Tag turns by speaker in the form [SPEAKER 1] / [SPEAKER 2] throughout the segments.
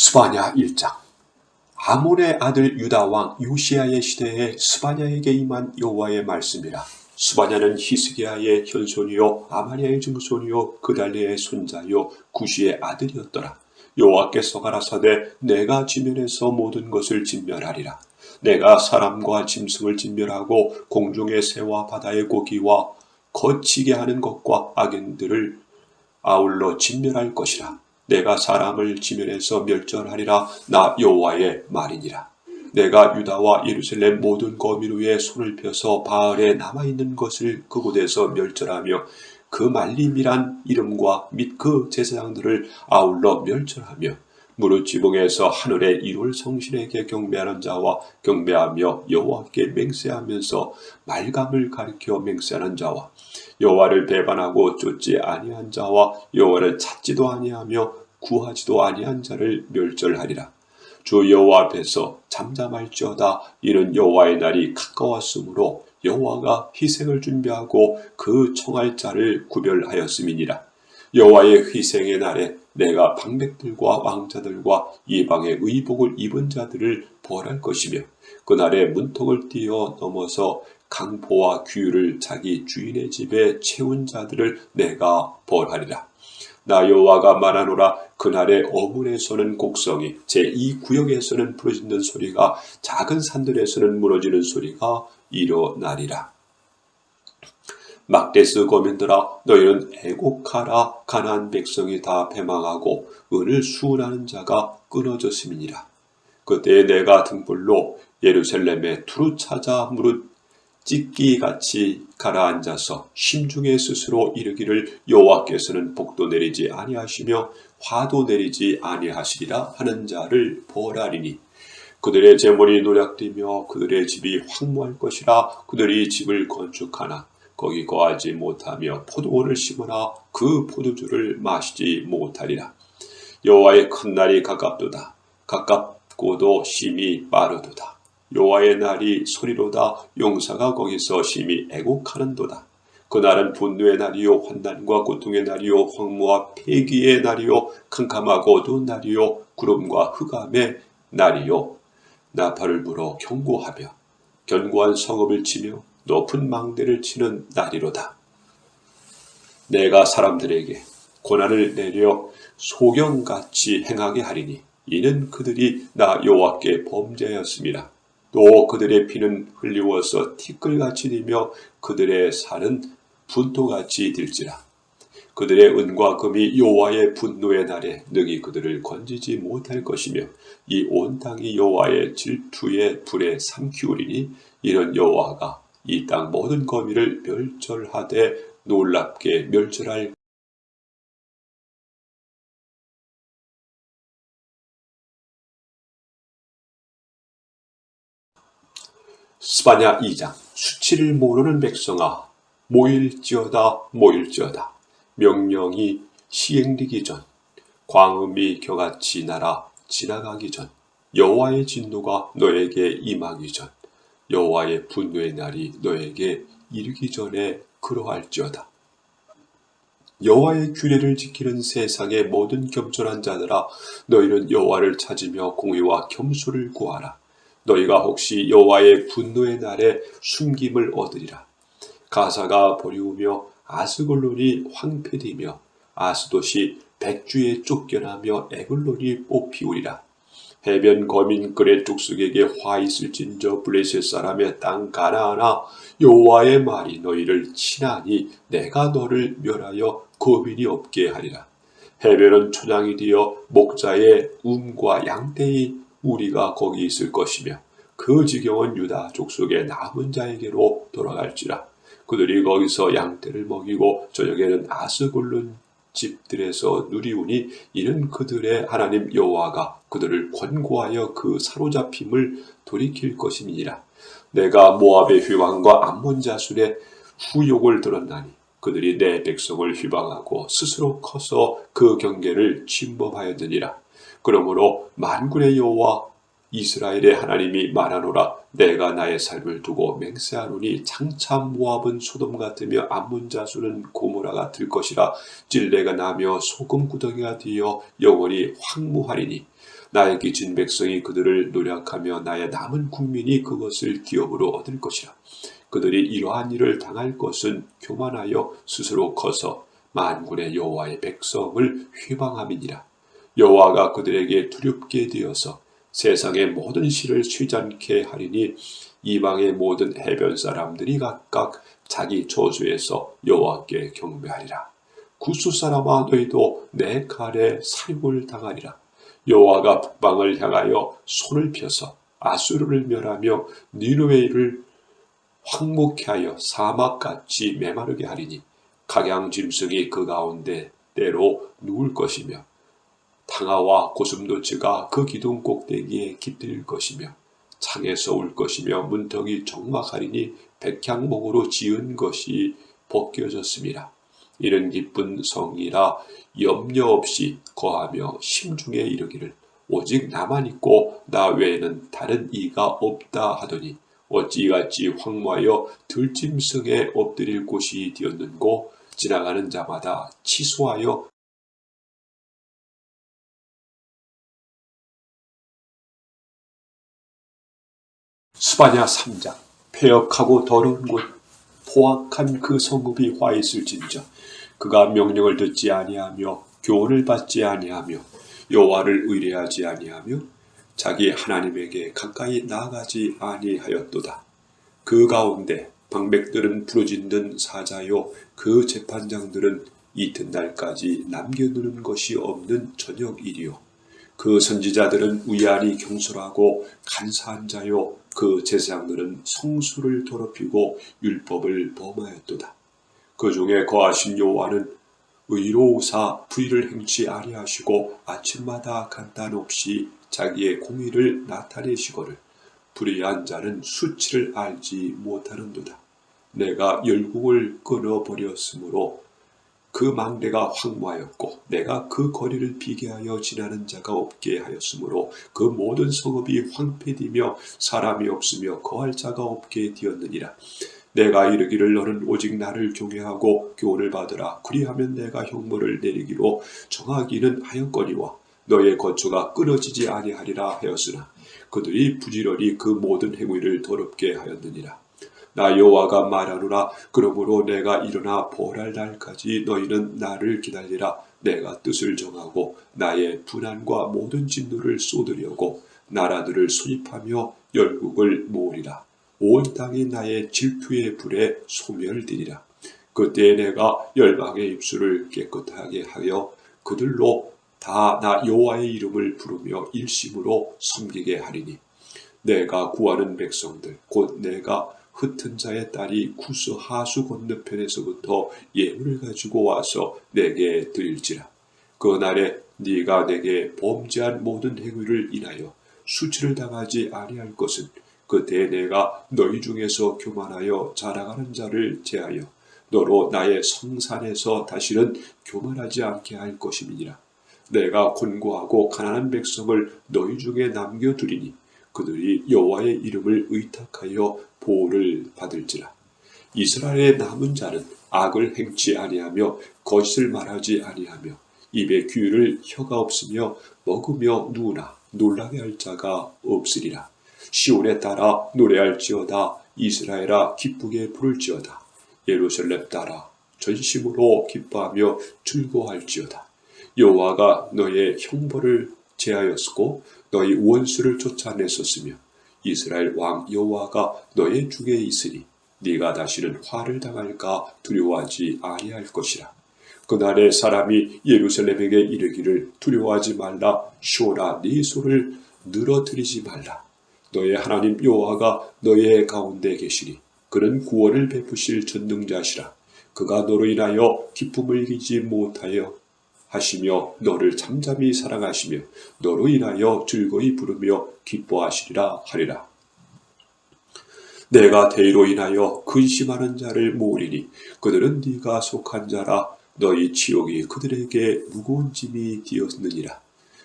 [SPEAKER 1] 스바냐 1장. 아몬의 아들 유다 왕 요시아의 시대에 스바냐에게 임한 여호와의 말씀이라. 스바냐는 히스기야의 현손이요 아마리아의 증손이요 그달리의 손자요 구시의 아들이었더라. 여호와께서 가라사대 내가 지면에서 모든 것을 진멸하리라. 내가 사람과 짐승을 진멸하고 공중의 새와 바다의 고기와 거치게 하는 것과 악인들을 아울러 진멸할 것이라. 내가 사람을 지면에서 멸절하리라. 나 여호와의 말이니라. 내가 유다와 예루살렘 모든 거민 위에 손을 펴서 바알에 남아 있는 것을 그곳에서 멸절하며 그 말림이란 이름과 및 그 제사장들을 아울러 멸절하며 무릇 지붕에서 하늘의 일월 성신에게 경배하는 자와 경배하며 여호와께 맹세하면서 말감을 가리켜 맹세하는 자와 여호와를 배반하고 쫓지 아니한 자와 여호와를 찾지도 아니하며 구하지도 아니한 자를 멸절하리라. 주 여호와 앞에서 잠잠할지어다 이는 여호와의 날이 가까웠으므로 여호와가 희생을 준비하고 그 청할 자를 구별하였음이니라. 여호와의 희생의 날에 내가 방백들과 왕자들과 이방의 의복을 입은 자들을 벌할 것이며 그날에 문턱을 뛰어 넘어서 강포와 규를 자기 주인의 집에 채운 자들을 내가 벌하리라. 나 여호와가 말하노라 그날에 어문에서는 곡성이 제2 구역에서는 부러지는 소리가 작은 산들에서는 무너지는 소리가 일어나리라. 막데스 거민들아 너희는 애곡하라 가나안 백성이 다 패망하고 은을 수운하는 자가 끊어졌음이니라. 그때 내가 등불로 예루살렘에 두루 찾아 무릇 찢기 같이 가라앉아서 심중에 스스로 이르기를 여호와께서는 복도 내리지 아니하시며 화도 내리지 아니하시리라 하는 자를 벌하리니 그들의 재물이 노략되며 그들의 집이 황무할 것이라 그들이 집을 건축하나 거기 거하지 못하며 포도원을 심으나 그 포도주를 마시지 못하리라. 여호와의 큰 날이 가깝도다. 가깝고도 심히 빠르도다 여호와의 날이 소리로다 용사가 거기서 심히 애곡하는도다. 그날은 분노의 날이요 환난과 고통의 날이요 황무와 폐기의 날이요 캄캄하고 어두운 날이요 구름과 흑암의 날이요 나팔을 불어 경고하며 견고한 성읍을 치며 높은 망대를 치는 날이로다. 내가 사람들에게 고난을 내려 소경같이 행하게 하리니 이는 그들이 나 여호와께 범죄하였습니다. 또 그들의 피는 흘리워서 티끌같이 되며 그들의 살은 분토같이 될지라. 그들의 은과 금이 여호와의 분노의 날에 능히 그들을 건지지 못할 것이며 이 온 땅이 여호와의 질투의 불에 삼키우리니 이런 여호와가 이 땅 모든 거미를 멸절하되 놀랍게 멸절할 스바냐 2장 수치를 모르는 백성아 모일지어다 모일지어다. 명령이 시행되기 전 광음이 겨같이 날아 지나가기 전 여호와의 진노가 너에게 임하기 전 여호와의 분노의 날이 너에게 이르기 전에 그러할지어다. 여호와의 규례를 지키는 세상의 모든 겸손한 자들아 너희는 여호와를 찾으며 공의와 겸손을 구하라 너희가 혹시 여호와의 분노의 날에 숨김을 얻으리라. 가사가 버리우며 아스골론이 황폐되며 아스돗이 백주에 쫓겨나며 에글론이 뽑히우리라. 해변 거민 그의 족속에게 화 있을진저 블레셋 사람의 땅 가나하나 여호와의 말이 너희를 친하니 내가 너를 멸하여 거민이 없게 하리라. 해변은 초장이 되어 목자의 움과 양떼의 우리가 거기 있을 것이며 그 지경은 유다 족속의 남은 자에게로 돌아갈지라. 그들이 거기서 양떼를 먹이고 저녁에는 아스골론 집들에서 누리우니 이는 그들의 하나님 여호와가 그들을 권고하여 그 사로잡힘을 돌이킬 것임이니라. 내가 모압의 휘왕과 암몬 자술의 후욕을 들었나니 그들이 내 백성을 휘방하고 스스로 커서 그 경계를 침범하였느니라 그러므로 만군의 여호와 이스라엘의 하나님이 말하노라. 내가 나의 삶을 두고 맹세하노니 장차 모압은 소돔 같으며 암몬 자수는 고모라 같을 것이라. 찔레가 나며 소금 구덩이가 되어 영원히 황무하리니 나의 기친 백성이 그들을 노력하며 나의 남은 국민이 그것을 기업으로 얻을 것이라. 그들이 이러한 일을 당할 것은 교만하여 스스로 커서 만군의 여호와의 백성을 회방함이니라 여호와가 그들에게 두렵게 되어서 세상의 모든 시를 쉬지 하리니 이방의 모든 해변 사람들이 각각 자기 조수에서 여호와께 경배하리라. 구스 사람아 너희도 내 칼에 사육을 당하리라. 여호와가 북방을 향하여 손을 펴서 아수르를 멸하며 니누웨이를 황목케 하여 사막같이 메마르게 하리니 각양 짐승이 그 가운데 때로 누울 것이며 탕아와 고슴도치가 그 기둥 꼭대기에 깃들 것이며 창에서 울 것이며 문턱이 적막하리니 백향목으로 지은 것이 벗겨졌습니다. 이는 기쁜 성이라 염려 없이 거하며 심중에 이르기를 오직 나만 있고 나 외에는 다른 이가 없다 하더니 어찌 이같이 황무하여 들짐승에 엎드릴 곳이 되었는고 지나가는 자마다 치소하여 스바냐 3장 폐역하고 더러운 곳 포악한 그 성읍이 화 있을진저 그가 명령을 듣지 아니하며 교훈을 받지 아니하며 여호와를 의뢰하지 아니하며 자기 하나님에게 가까이 나아가지 아니하였도다. 그 가운데 방백들은 부르짖는 사자요 그 재판장들은 이튿날까지 남겨두는 것이 없는 저녁 일이요 그 선지자들은 위안이 경솔하고 간사한 자요 그 제사장들은 성수를 더럽히고 율법을 범하였도다. 그 중에 거하신 여호와는 의로우사 불의를 행치 아니하시고 아침마다 간단 없이 자기의 공의를 나타내시거를 불의한 자는 수치를 알지 못하는도다. 내가 열국을 끊어버렸으므로 그 망대가 황무하였고 내가 그 거리를 비게 하여 지나는 자가 없게 하였으므로 그 모든 성읍이 황폐되며 사람이 없으며 거할 자가 없게 되었느니라. 내가 이르기를 너는 오직 나를 경외하고 교훈을 받으라. 그리하면 내가 형벌을 내리기로 정하기는 하였거니와 너의 거처가 끊어지지 아니하리라 하였으나 그들이 부지런히 그 모든 행위를 더럽게 하였느니라. 나 여호와가 말하노라. 그러므로 내가 일어나 벌할 날까지 너희는 나를 기다리라. 내가 뜻을 정하고 나의 분한과 모든 진노를 쏟으려고 나라들을 수입하며 열국을 모으리라. 온 땅이 나의 질투의 불에 소멸되리라. 그때 내가 열방의 입술을 깨끗하게 하여 그들로 다 나 여호와의 이름을 부르며 일심으로 섬기게 하리니 내가 구하는 백성들 곧 내가 흩은 자의 딸이 구스 하수 건너편에서부터 예물을 가지고 와서 내게 드릴지라. 그 날에 네가 내게 범죄한 모든 행위를 인하여 수치를 당하지 아니할 것은 그때 내가 너희 중에서 교만하여 자랑하는 자를 제하여 너로 나의 성산에서 다시는 교만하지 않게 할 것임이니라. 내가 곤고하고 가난한 백성을 너희 중에 남겨두리니 그들이 여호와의 이름을 의탁하여 보호를 받을지라. 이스라엘의 남은 자는 악을 행치 아니하며 거짓을 말하지 아니하며 입에 귀를 혀가 없으며 먹으며 누우나 놀라게 할 자가 없으리라. 시온에 따라 노래할지어다 이스라엘아 기쁘게 부를지어다 예루살렘 따라 전심으로 기뻐하며 즐거워할지어다 여호와가 너의 형벌을 제하였고 너희 원수를 쫓아냈었으며 이스라엘 왕 여호와가 너의 중에 있으니 네가 다시는 화를 당할까 두려워하지 아니할 것이라. 그날에 사람이 예루살렘에게 이르기를 두려워하지 말라 시오라 네 소를 늘어뜨리지 말라. 너의 하나님 여호와가 너의 가운데 계시니 그는 구원을 베푸실 전능자시라. 그가 너로 인하여 기쁨을 이기지 못하여 하시며 너를 잠잠히 사랑하시며 너로 인하여 즐거이 부르며 기뻐하시리라 하리라. 내가 대의로 인하여 근심하는 자를 모으리니 그들은 네가 속한 자라 너희 지옥이 그들에게 무거운 짐이 되었느니라.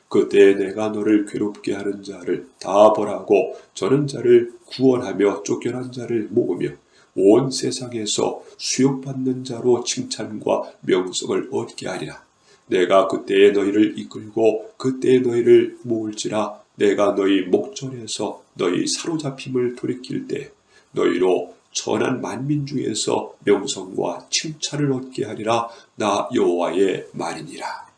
[SPEAKER 1] 그때 내가 너를 괴롭게 하는 자를 다 벌하고 저는 자를 구원하며 쫓겨난 자를 모으며 온 세상에서 수욕받는 자로 칭찬과 명성을 얻게 하리라. 내가 그때에 너희를 이끌고 그때에 너희를 모을지라 내가 너희 목전에서 너희 사로잡힘을 돌이킬 때 너희로 전한 만민 중에서 명성과 칭찬을 얻게 하리라 나 여호와의 말이니라.